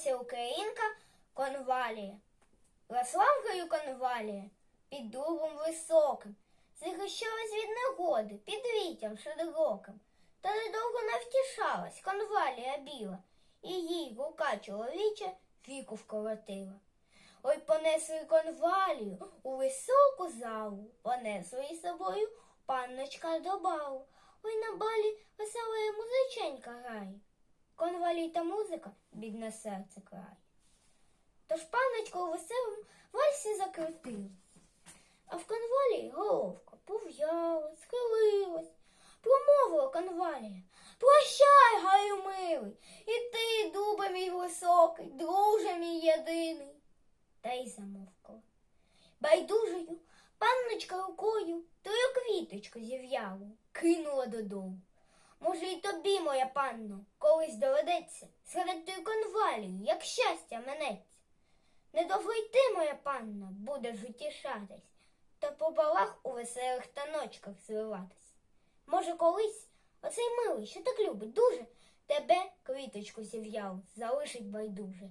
Леся Українка конвалія. Лаславкою конвалія під дубом високим, захищалась від негоди під віттям широким. Та недовго не втішалась конвалія біла, і їй рука чоловіча віку вкоротила. Ой, понесли конвалію у високу залу, понесли із собою панночка до балу. Ой, на балі весела музиченька грає. Конвалій та музика бідне серце крає. Тож панночка у веселому вальсі закрутилась, а в конвалії головка пов'яла, схилилась, промовила конвалія. Прощай, гаю милий, і ти, дубе мій високий, друже мій єдиний. Та й замовкла. Байдужою панночка рукою тою квіточку зів'ялу кинула додому. Може, й тобі, моя панно, колись доведеться серед тої конвалії, як щастя минеться. Недовго й ти, моя панно, будеш утішатись, та по балах у веселих таночках звиватись. Може, колись оцей милий, що так любить дуже, тебе, квіточку зів'яв, залишить байдуже.